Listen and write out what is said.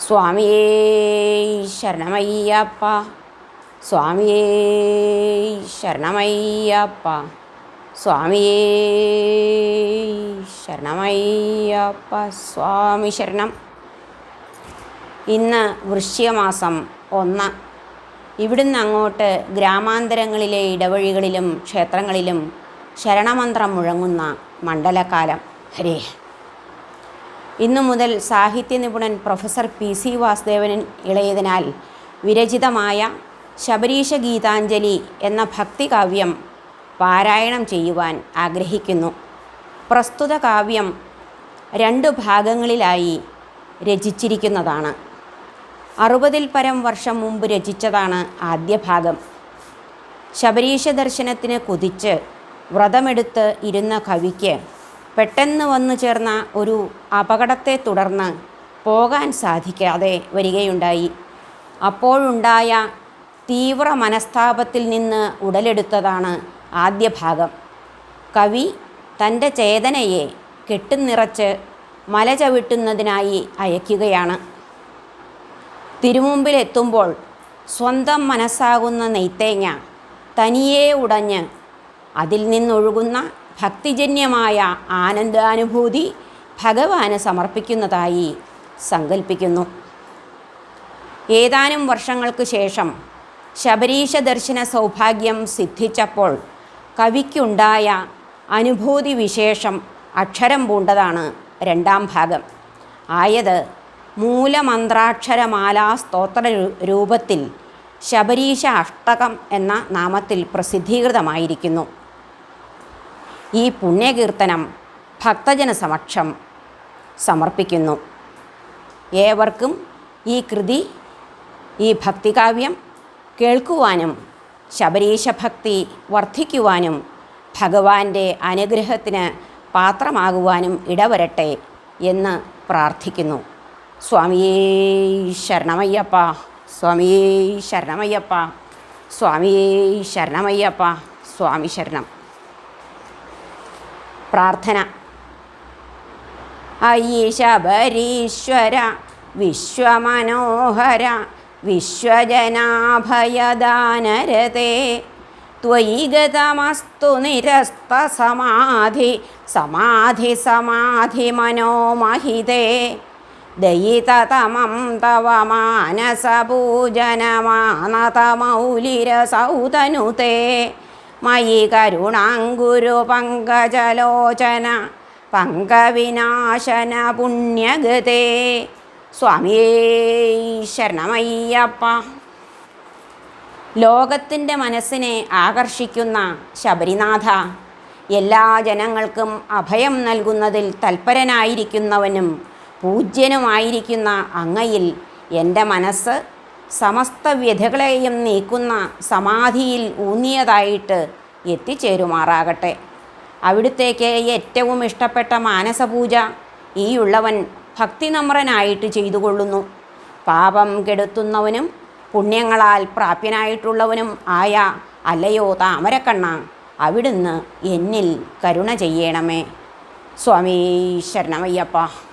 സ്വാമിയേ ശരണമയ്യപ്പ. സ്വാമിയേ ശരണമയ്യപ്പ. സ്വാമിയേ ശരണമയ്യപ്പ. സ്വാമി ശരണം. ഇന്ന് വൃശ്യമാസം ഒന്ന്. ഇവിടുന്ന് അങ്ങോട്ട് ഗ്രാമാന്തരങ്ങളിലെ ഇടവഴികളിലും ക്ഷേത്രങ്ങളിലും ശരണമന്ത്രം മുഴങ്ങുന്ന മണ്ഡലകാലം. ഹരേ. ഇന്നു മുതൽ സാഹിത്യ നിപുണൻ പ്രൊഫസർ പി സി വാസുദേവൻ ഇളയതിനാൽ വിരചിതമായ ശബരീശ ഗീതാഞ്ജലി എന്ന ഭക്തികാവ്യം പാരായണം ചെയ്യുവാൻ ആഗ്രഹിക്കുന്നു. പ്രസ്തുത കാവ്യം രണ്ട് ഭാഗങ്ങളിലായി രചിച്ചിരിക്കുന്നതാണ്. അറുപതിൽ പരം വർഷം മുമ്പ് രചിച്ചതാണ് ആദ്യ ഭാഗം. ശബരീശ ദർശനത്തിന് കുതിച്ച് വ്രതമെടുത്ത് ഇരുന്ന കവിക്ക് പെട്ടെന്ന് വന്നു ചേർന്ന ഒരു അപകടത്തെ തുടർന്ന് പോകാൻ സാധിക്കാതെ വരികയുണ്ടായി. അപ്പോഴുണ്ടായ തീവ്ര മനസ്താപത്തിൽ നിന്ന് ഉടലെടുത്തതാണ് ആദ്യ ഭാഗം. കവി തന്റെ ചേതനയെ കെട്ടുനിറച്ച് മല ചവിട്ടുന്നതിനായി അയക്കുകയാണ്. തിരുമുമ്പിലെത്തുമ്പോൾ സ്വന്തം മനസ്സാകുന്ന നെയ്ത്തേങ്ങ തനിയേ ഉടഞ്ഞ് അതിൽ നിന്നൊഴുകുന്ന ഭക്തിജന്യമായ ആനന്ദാനുഭൂതി ഭഗവാന് സമർപ്പിക്കുന്നതായി സങ്കല്പിക്കുന്നു ഏതാനും വർഷങ്ങൾക്ക് ശേഷം ശബരീശ ദർശന സൗഭാഗ്യം സിദ്ധിച്ചപ്പോൾ കവിക്കുണ്ടായ അനുഭൂതി വിശേഷം അക്ഷരം പൂണ്ടതാണ് രണ്ടാം ഭാഗം. ആയത് മൂലമന്ത്രാക്ഷരമാലാ സ്തോത്ര രൂപത്തിൽ ശബരീശ അഷ്ടകം എന്ന നാമത്തിൽ പ്രസിദ്ധീകൃതമായിരിക്കുന്നു. ഈ പുണ്യകീർത്തനം ഭക്തജന സമക്ഷം സമർപ്പിക്കുന്നു. ഏവർക്കും ഈ കൃതി ഈ ഭക്തികാവ്യം കേൾക്കുവാനും ശബരീശ ഭക്തി വർദ്ധിക്കുവാനും ഭഗവാന്റെ അനുഗ്രഹത്തിന് പാത്രമാകുവാനും ഇടവരട്ടെ എന്ന് പ്രാർത്ഥിക്കുന്നു. സ്വാമിയേ ശരണമയ്യപ്പ സ്വാമിയേ ശരണമയ്യപ്പ സ്വാമിയേ ശരണമയ്യപ്പ സ്വാമി ശരണം. പ്രാർത്ഥന. അയ്യ ശബരീശ്വര വിശ്വമനോഹര വിശ്വജനാഭയദാനരതേ ത്വയി ഗതമസ്തു നിരസ്തസമാധി സമാധി സമാധി മനോമഹിതേ ദയിതതമം തവ മാനസപൂജനമാനതമൗലിരസൗതനുതേ മയി കരുണാങ്കുരു പങ്കജലോചന പങ്കവിനാശന പുണ്യഗതേ. സ്വാമിയേ ശരണമയ്യപ്പ ലോകത്തിന്റെ മനസ്സിനെ ആകർഷിക്കുന്ന ശബരിനാഥ എല്ലാ ജനങ്ങൾക്കും അഭയം നൽകുന്നതിൽ തൽപരനായിരിക്കുന്നവനും പൂജ്യനുമായിരിക്കുന്ന അങ്ങയിൽ എന്റെ മനസ്സ് സമസ്ത വ്യഥകളെയും നീക്കുന്ന സമാധിയിൽ ഊന്നിയതായിട്ട് എത്തിച്ചേരുമാറാകട്ടെ. അവിടുത്തേക്ക് ഏറ്റവും ഇഷ്ടപ്പെട്ട മാനസപൂജ ഈയുള്ളവൻ ഭക്തിനമ്രനായിട്ട് ചെയ്തുകൊള്ളുന്നു. പാപം കെടുത്തുന്നവനും പുണ്യങ്ങളാൽ പ്രാപ്യനായിട്ടുള്ളവനും ആയ അല്ലയോ താമരക്കണ്ണ അവിടുന്ന് എന്നിൽ കരുണ ചെയ്യണമേ. സ്വാമീ ശരണമയ്യപ്പ.